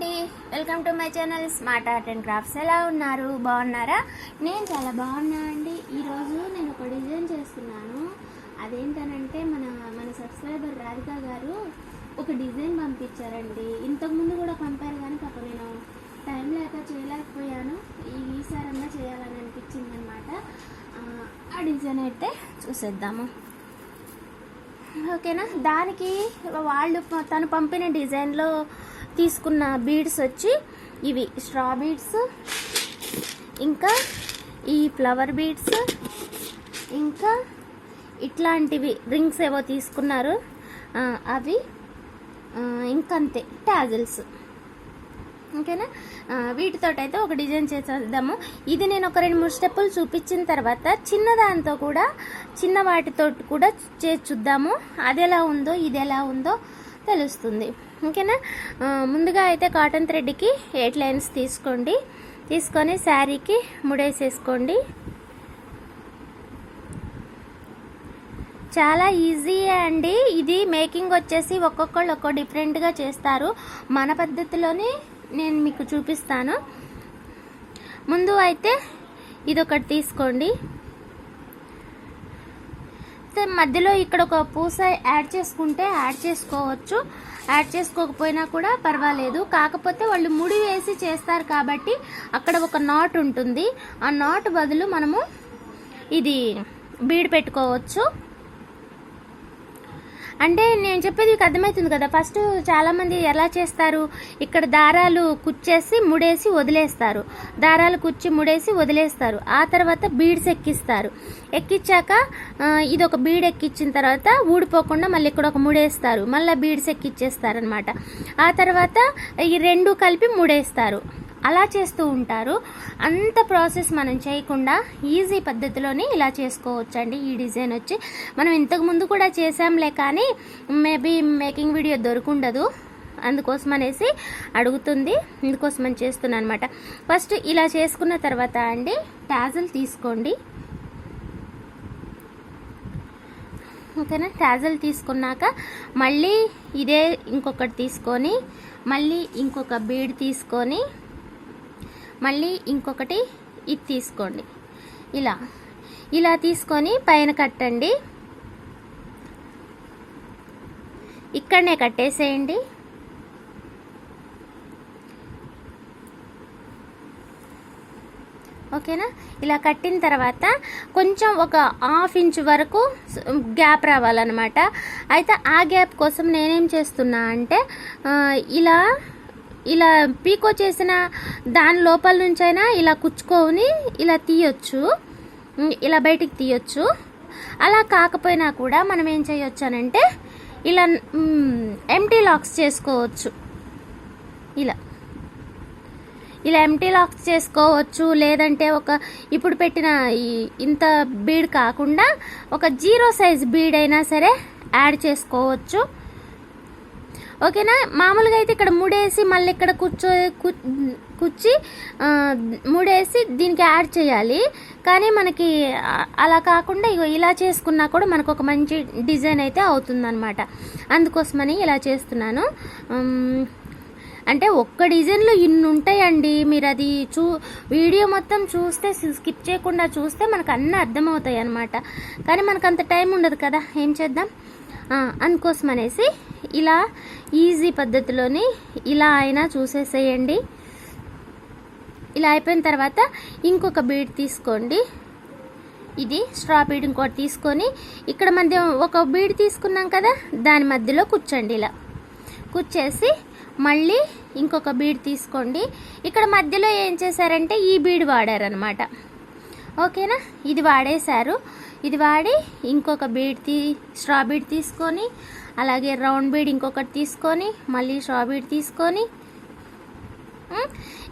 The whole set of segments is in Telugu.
అండి. Welcome to my channel smart art and crafts ఎలా ఉన్నారు? బాగున్నారా? నేను చాలా బాగున్నా అండి. ఈరోజు నేను ఒక డిజైన్ చేస్తున్నాను. అదేంటనంటే మన మన సబ్స్క్రైబర్ రాధిక గారు ఒక డిజైన్ పంపించారండి. ఇంతకుముందు కూడా పంపారు కానీ పాప నేను టైం లేక చేయలేకపోయాను. ఈ ఈసారన్నా చేయాలని అనిపించింది అనమాట ఆ డిజైన్ అయితే చూసేద్దాము. ఓకేనా? దానికి వాళ్ళు తను పంపిన డిజైన్లో తీసుకున్న బీడ్స్ వచ్చి ఇవి స్ట్రా బీడ్స్ ఇంకా ఈ ఫ్లవర్ బీడ్స్ ఇంకా ఇట్లాంటివి రింగ్స్ ఏవో తీసుకున్నారు. అవి ఇంకంతే టాజిల్స్. ఓకేనా? వీటితోటైతే ఒక డిజైన్ చేసేద్దాము. ఇది నేను ఒక రెండు మూడు స్టెప్పులు చూపించిన తర్వాత చిన్నదాంతో కూడా చిన్న వాటితో కూడా చేసి చూద్దాము. అది ఎలా ఉందో ఇది ఎలా ఉందో తెలుస్తుంది. ఓకేనా? ముందుగా అయితే కాటన్ థ్రెడ్కి ఎయిట్ లైన్స్ తీసుకోండి. తీసుకొని శారీకి ముడేసేసుకోండి. చాలా ఈజీ అండి. ఇది మేకింగ్ వచ్చేసి ఒక్కొక్కళ్ళు ఒక్కో డిఫరెంట్గా చేస్తారు. మన పద్ధతిలోనే నేను మీకు చూపిస్తాను. ముందు అయితే ఇది ఒకటి తీసుకోండి. అయితే మధ్యలో ఇక్కడ ఒక పూస యాడ్ చేసుకుంటే యాడ్ చేసుకోవచ్చు. యాడ్ చేసుకోకపోయినా కూడా పర్వాలేదు. కాకపోతే వాళ్ళు ముడి వేసి చేస్తారు కాబట్టి అక్కడ ఒక నాట్ ఉంటుంది. ఆ నాట్ బదులు మనము ఇది బీడ్ పెట్టుకోవచ్చు. అంటే నేను చెప్పేది మీకు అర్థమవుతుంది కదా. ఫస్ట్ చాలామంది ఎలా చేస్తారు? ఇక్కడ దారాలు కుచ్చేసి ముడేసి వదిలేస్తారు. దారాలు కుచ్చి ముడేసి వదిలేస్తారు. ఆ తర్వాత బీడ్స్ ఎక్కిస్తారు. ఎక్కించాక ఇది ఒక బీడ్ ఎక్కించిన తర్వాత ఊడిపోకుండా మళ్ళీ ఇక్కడ ఒక ముడేస్తారు. మళ్ళీ బీడ్స్ ఎక్కిచ్చేస్తారు అనమాట ఆ తర్వాత ఈ రెండు కలిపి ముడేస్తారు. అలా చేస్తూ ఉంటారు. అంత ప్రాసెస్ మనం చేయకుండా ఈజీ పద్ధతిలోనే ఇలా చేసుకోవచ్చండి ఈ డిజైన్ వచ్చి. మనం ఇంతకు ముందు కూడా చేసాంలే కానీ మేబీ మేకింగ్ వీడియో దొరుకుండదు. అందుకోసం అనేసి అడుగుతుంది. ఇందుకోసం అని చేస్తున్నాను అనమాట ఫస్ట్ ఇలా చేసుకున్న తర్వాత అండి ట్యాజల్ తీసుకోండి. ఓకేనా? టాజల్ తీసుకున్నాక మళ్ళీ ఇదే ఇంకొకటి తీసుకొని మళ్ళీ ఇంకొక బీడ్ తీసుకొని మళ్ళీ ఇంకొకటి ఇది తీసుకోండి. ఇలా ఇలా తీసుకొని పైన కట్టండి. ఇక్కడనే కట్టేసేయండి. ఓకేనా? ఇలా కట్టిన తర్వాత కొంచెం ఒక హాఫ్ ఇంచ్ వరకు గ్యాప్ రావాలన్నమాట. అయితే ఆ గ్యాప్ కోసం నేనేం చేస్తున్నా అంటే ఇలా ఇలా పీకో చేసిన దాని లోపల నుంచైనా ఇలా కుచ్చుకొని ఇలా తీయొచ్చు. ఇలా బయటికి తీయొచ్చు. అలా కాకపోయినా కూడా మనం ఏం చేయొచ్చు అనంటే ఇలా ఎంటీ లాక్స్ చేసుకోవచ్చు. ఇలా. ఇలా ఎంటీ లాక్స్ చేసుకోవచ్చు లేదంటే ఒక ఇప్పుడు పెట్టిన ఈ ఇంత బీడ్ కాకుండా ఒక జీరో సైజ్ బీడ్ అయినా సరే యాడ్ చేసుకోవచ్చు. ఓకేనా? మామూలుగా అయితే ఇక్కడ మూడేసి మళ్ళీ ఇక్కడ కూర్చో కు- కుచ్చి మూడేసి దీనికి యాడ్ చేయాలి. కానీ మనకి అలా కాకుండా ఇగో ఇలా చేసుకున్నా కూడా మనకు ఒక మంచి డిజైన్ అయితే అవుతుందన్నమాట. అందుకోసమని ఇలా చేస్తున్నాను. అంటే ఒక్క డిజైన్లో ఇన్ని ఉంటాయండి. మీరు అది చూ వీడియో మొత్తం చూస్తే స్కిప్ చేయకుండా చూస్తే మనకు అన్నీ అర్థమవుతాయి అనమాట కానీ మనకు అంత టైం ఉండదు కదా. ఏం చేద్దాం? అందుకోసం అనేసి ఇలా ఈజీ పద్ధతిలోని ఇలా అయినా చూసేసేయండి. ఇలా అయిపోయిన తర్వాత ఇంకొక బీడ్ తీసుకోండి. ఇది స్ట్రా బీడ్ ఇంకోటి తీసుకొని ఇక్కడ మధ్య ఒక బీడ్ తీసుకున్నాం కదా దాని మధ్యలో కూర్చోండి ఇలా. కూర్చేసి మళ్ళీ ఇంకొక బీడ్ తీసుకోండి. ఇక్కడ మధ్యలో ఏం చేశారంటే ఈ బీడ్ వాడారనమాట ఓకేనా? ఇది వాడేశారు. ఇది వాడి ఇంకొక బీడ్ తీ స్ట్రా బీడ్ తీసుకొని అలాగే రౌండ్ బీడ్ ఇంకొకటి తీసుకొని మళ్ళీ స్ట్రా బీడ్ తీసుకొని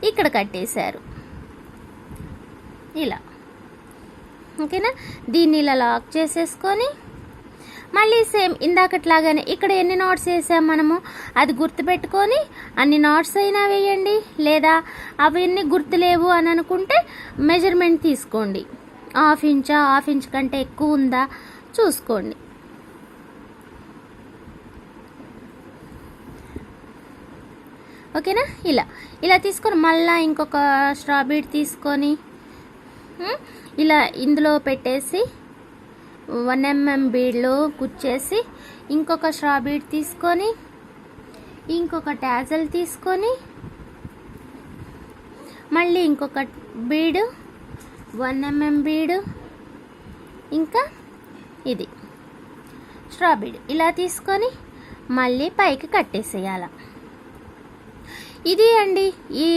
ఇక్కడ కట్టేశారు. ఇలా. ఓకేనా? దీన్ని ఇలా లాక్ చేసేసుకొని మళ్ళీ సేమ్ ఇందాకట్లాగానే ఇక్కడ ఎన్ని నాట్స్ వేసాం మనము? అది గుర్తుపెట్టుకొని అన్ని నాట్స్ అయినా వేయండి లేదా అవన్నీ గుర్తులేవు అని అనుకుంటే మెజర్మెంట్ తీసుకోండి. హాఫ్ ఇంచా హాఫ్ ఇంచ్ కంటే ఎక్కువ ఉందా? చూసుకోండి. ఓకేనా? ఇలా. ఇలా తీసుకొని మళ్ళీ ఇంకొక స్ట్రా బీడ్ తీసుకొని ఇలా ఇందులో పెట్టేసి వన్ ఎంఎం బీడ్లో గుచ్చేసి ఇంకొక స్ట్రా బీడ్ తీసుకొని ఇంకొక ట్యాజల్ తీసుకొని మళ్ళీ ఇంకొక బీడు వన్ ఎంఎం బీడు ఇంకా ఇది. స్ట్రా బీడ్ ఇలా తీసుకొని మళ్ళీ పైకి కట్టేసేయాలి. ఇది అండి. ఈ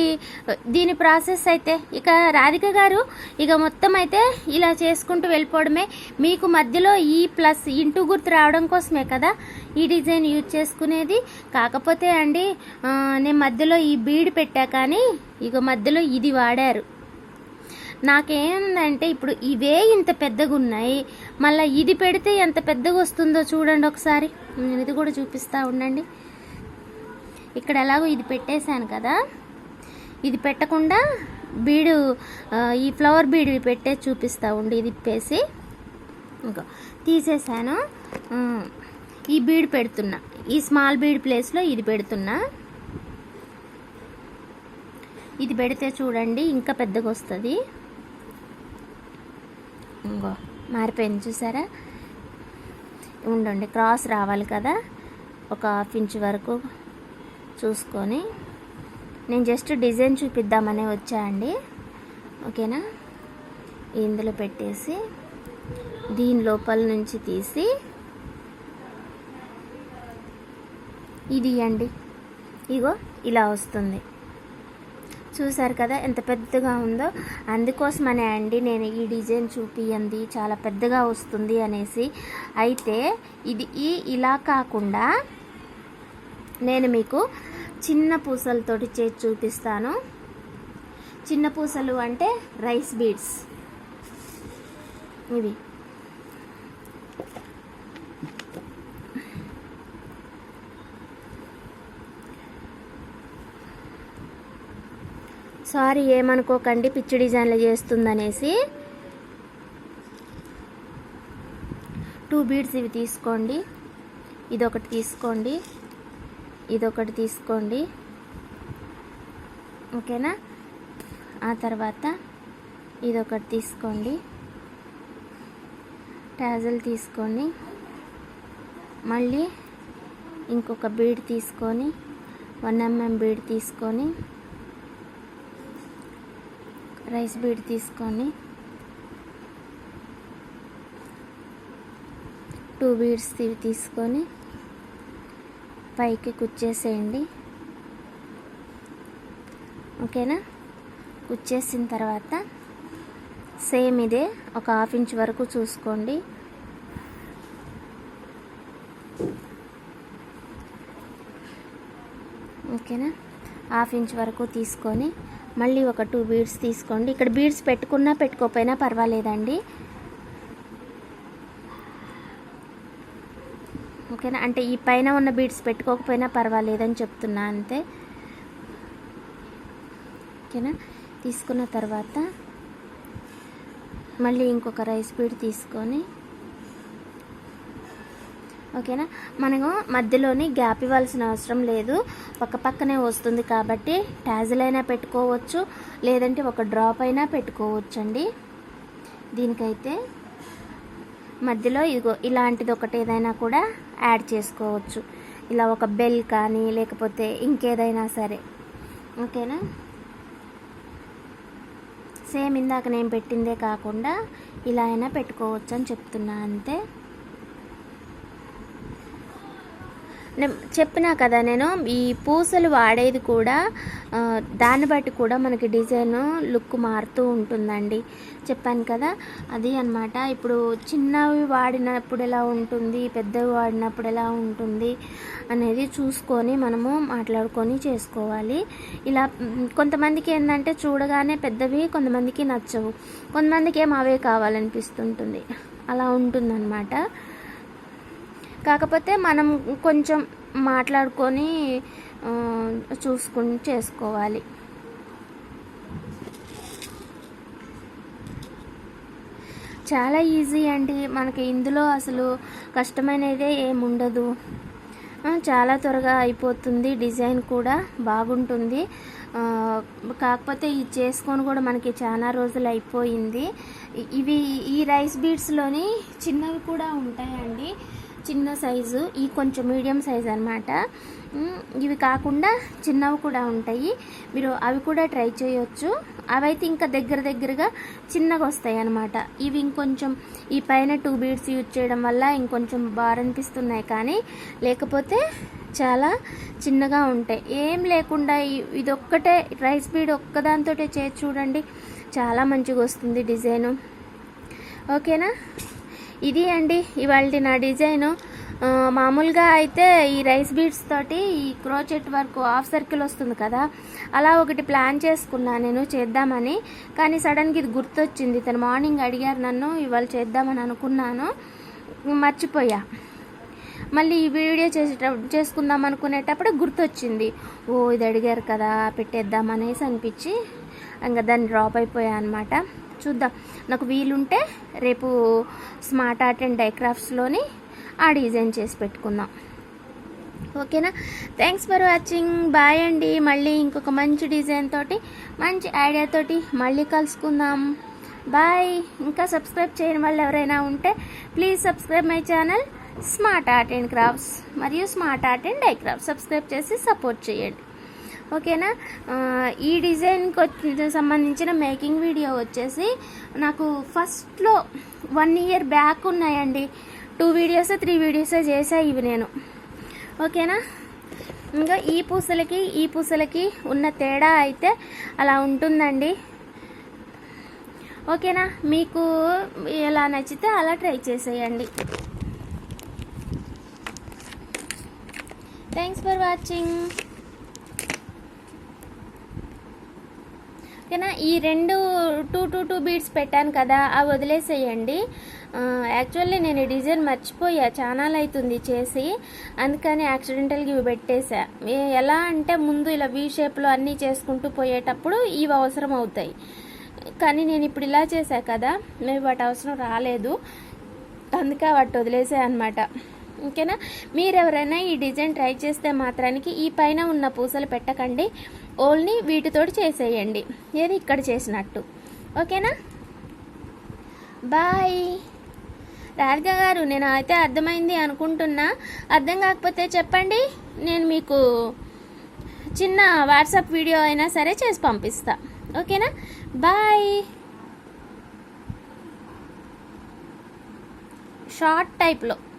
దీని ప్రాసెస్ అయితే ఇక రాధిక గారు ఇక మొత్తం అయితే ఇలా చేసుకుంటూ వెళ్ళిపోవడమే. మీకు మధ్యలో ఈ ప్లస్ ఇంటూ గుర్తు రావడం కోసమే కదా ఈ డిజైన్ యూజ్ చేసుకునేది. కాకపోతే అండి నేను మధ్యలో ఈ బీడ్ పెట్టా కానీ ఇక మధ్యలో ఇది వాడారు. నాకేందంటే ఇప్పుడు ఇవే ఇంత పెద్దగా ఉన్నాయి. మళ్ళీ ఇది పెడితే ఎంత పెద్దగా వస్తుందో చూడండి ఒకసారి. నేను ఇది కూడా చూపిస్తా ఉండండి. ఇక్కడ ఎలాగో ఇది పెట్టేశాను కదా. ఇది పెట్టకుండా బీడు ఈ ఫ్లవర్ బీడు పెట్టే చూపిస్తా ఉండి ఇది ఇప్పేసి. ఇంకో తీసేసాను ఈ బీడ్ పెడుతున్నా. ఈ స్మాల్ బీడ్ ప్లేస్లో ఇది పెడుతున్నా. ఇది పెడితే చూడండి ఇంకా పెద్దగా వస్తుంది. ఇంకో మారిపోయింది చూసారా? ఉండండి క్రాస్ రావాలి కదా. ఒక హాఫ్ ఇంచ్ వరకు చూసుకొని నేను జస్ట్ డిజైన్ చూపిద్దామనే వచ్చా అండి. ఓకేనా? ఇందులో పెట్టేసి దీని లోపల నుంచి తీసి ఇది అండి. ఇగో ఇలా వస్తుంది. చూసారు కదా ఎంత పెద్దగా ఉందో? అందుకోసమనే అండి నేను ఈ డిజైన్ చూపియంది. చాలా పెద్దగా వస్తుంది అనేసి. అయితే ఇది ఈ ఇలా కాకుండా నేను మీకు చిన్న పూసలతోటి చేసి చూపిస్తాను. చిన్న పూసలు అంటే రైస్ బీడ్స్. ఇవి. సారీ ఏమనుకోకండి పిచ్చి డిజైన్లు చేస్తుందనేసి. టూ బీడ్స్ ఇవి తీసుకోండి. ఇదొకటి తీసుకోండి. ఇదొకటి తీసుకోండి. ఓకేనా? ఆ తర్వాత ఇదొకటి తీసుకోండి. టాజల్ తీసుకోండి. మళ్ళీ ఇంకొక బీడ్ తీసుకొని వన్ ఎంఎం బీడ్ తీసుకొని రైస్ బీడ్ తీసుకొని టూ బీడ్స్ తీసుకొని పైకి కుచ్చేసేయండి. ఓకేనా? కుచ్చేసిన తర్వాత సేమ్ ఇదే ఒక హాఫ్ ఇంచ్ వరకు చూసుకోండి. ఓకేనా? హాఫ్ ఇంచ్ వరకు తీసుకొని మళ్ళీ ఒక టూ బీడ్స్ తీసుకోండి. ఇక్కడ బీడ్స్ పెట్టుకున్నా పెట్టుకోకపోయినా పర్వాలేదండి. ఓకేనా? అంటే ఈ పైన ఉన్న బీడ్స్ పెట్టుకోకపోయినా పర్వాలేదని చెప్తున్నా అంతే? ఓకేనా? తీసుకున్న తర్వాత మళ్ళీ ఇంకొక రైస్ బీడ్ తీసుకొని ఓకేనా? మనము మధ్యలోని గ్యాప్ ఇవ్వాల్సిన అవసరం లేదు. పక్క పక్కనే వస్తుంది కాబట్టి ట్యాజల్ అయినా పెట్టుకోవచ్చు లేదంటే ఒక డ్రాప్ అయినా పెట్టుకోవచ్చు అండి దీనికైతే మధ్యలో ఇదిగో ఇలాంటిది ఒకటి ఏదైనా కూడా యాడ్ చేసుకోవచ్చు. ఇలా ఒక బెల్ కానీ లేకపోతే ఇంకేదైనా సరే. ఓకేనా? సేమ్ ఇందాక నేను పెట్టిందే కాకుండా ఇలా అయినా పెట్టుకోవచ్చు అని చెప్తున్నా అంతే నేను చెప్పినా కదా నేను ఈ పూసలు వాడేది కూడా దాన్ని బట్టి కూడా మనకి డిజైన్ లుక్ మారుతూ ఉంటుందండి. చెప్పాను కదా అది అన్నమాట. ఇప్పుడు చిన్నవి వాడినప్పుడు ఎలా ఉంటుంది పెద్దవి వాడినప్పుడు ఎలా ఉంటుంది అనేది చూసుకొని మనము మాట్లాడుకొని చేసుకోవాలి. ఇలా కొంతమందికి ఏంటంటే చూడగానే పెద్దవి కొంతమందికి నచ్చవు. కొంతమందికి ఏం అవే కావాలనిపిస్తుంటుంది. అలా ఉంటుందన్నమాట. కాకపోతే మనం కొంచెం మాట్లాడుకొని చూసుకుని చేసుకోవాలి. చాలా ఈజీ అండి. మనకి ఇందులో అసలు కష్టమైనదే ఏముండదు. చాలా త్వరగా అయిపోతుంది. డిజైన్ కూడా బాగుంటుంది. కాకపోతే ఇది చేసుకొని కూడా మనకి చాలా రోజులు అయిపోయింది. ఇవి ఈ రైస్ బీడ్స్లోని చిన్నవి కూడా ఉంటాయండి. చిన్న సైజు ఈ కొంచెం మీడియం సైజ్ అనమాట ఇవి కాకుండా చిన్నవి కూడా ఉంటాయి. మీరు అవి కూడా ట్రై చేయొచ్చు. అవైతే ఇంకా దగ్గర దగ్గరగా చిన్నగా వస్తాయి అనమాట ఇవి ఇంకొంచెం ఈ పైన టూ బీడ్స్ యూజ్ చేయడం వల్ల ఇంకొంచెం బాగా అనిపిస్తున్నాయి కానీ లేకపోతే చాలా చిన్నగా ఉంటాయి. ఏం లేకుండా ఇదొక్కటే రైస్ బీడ్ ఒక్కదాంతో చేసి చూడండి. చాలా మంచిగా వస్తుంది డిజైను. ఓకేనా? ఇది అండి ఇవాళ నా డిజైను. మామూలుగా అయితే ఈ రైస్ బీడ్స్ తోటి ఈ క్రోచెట్ వర్క్ హాఫ్ సర్కిల్ వస్తుంది కదా అలా ఒకటి ప్లాన్ చేసుకున్నా నేను చేద్దామని. కానీ సడన్గా ఇది గుర్తొచ్చింది. తను మార్నింగ్ అడిగారు నన్ను ఇవాళ చేద్దామని అనుకున్నాను. మర్చిపోయా. మళ్ళీ ఈ వీడియో చేసేట చేసుకుందాం అనుకునేటప్పుడు గుర్తొచ్చింది. ఓ ఇది అడిగారు కదా పెట్టేద్దాం అనేసి అనిపించి ఇంకా దాన్ని డ్రాప్ అయిపోయా అనమాట చూద్దాం. నాకు వీలుంటే రేపు స్మార్ట్ ఆర్ట్ అండ్ డైక్రాఫ్ట్స్లోని ఆ డిజైన్ చేసి పెట్టుకుందాం. ఓకేనా? Thanks for watching. బాయ్ అండి. మళ్ళీ ఇంకొక మంచి డిజైన్ తోటి మంచి ఐడియా తోటి మళ్ళీ కలుసుకుందాం. బాయ్. ఇంకా సబ్స్క్రైబ్ చేయని వాళ్ళు ఎవరైనా ఉంటే please subscribe my channel smart art and crafts మరియు smart art and DIY crafts subscribe చేసి సపోర్ట్ చేయండి. ఓకేనా? ఈ డిజైన్కి వచ్చి సంబంధించిన మేకింగ్ వీడియో వచ్చేసి నాకు ఫస్ట్లో వన్ ఇయర్ బ్యాక్ ఉన్నాయండి. టూ వీడియోస్ త్రీ వీడియోస్ చేసా ఇవి నేను. ఓకేనా? ఇంకా ఈ పూసలకి ఈ పూసలకి ఉన్న తేడా అయితే అలా ఉంటుందండి. ఓకేనా? మీకు ఎలా నచ్చితే అలా ట్రై చేసేయండి. థ్యాంక్స్ ఫర్ వాచింగ్ ఓకేనా? ఈ రెండు టూ టూ టూ బీడ్స్ పెట్టాను కదా అవి వదిలేసేయండి. యాక్చువల్లీ నేను ఈ డిజైన్ మర్చిపోయా ఛానల్ అవుతుంది చేసి. అందుకని యాక్సిడెంటల్గా ఇవి పెట్టేశా ఎలా అంటే ముందు ఇలా వీ షేప్లో అన్నీ చేసుకుంటూ పోయేటప్పుడు ఇవి అవసరం అవుతాయి. కానీ నేను ఇప్పుడు ఇలా చేశా కదా మేము వాటి అవసరం రాలేదు. అందుకే వాటి వదిలేసా అనమాట ఓకేనా? మీరు ఎవరైనా ఈ డిజైన్ ట్రై చేస్తే మాత్రానికి ఈ పైన ఉన్న పూసలు పెట్టకండి. ఓన్లీ వీటితోటి చేసేయండి. ఏది ఇక్కడ చేసినట్టు. ఓకేనా? బాయ్. రాధిక గారు నేను అయితే అర్థమైంది అనుకుంటున్నా. అర్థం కాకపోతే చెప్పండి. నేను మీకు చిన్న వాట్సాప్ వీడియో అయినా సరే చేసి పంపిస్తా. ఓకేనా? బాయ్. షార్ట్ టైప్లో.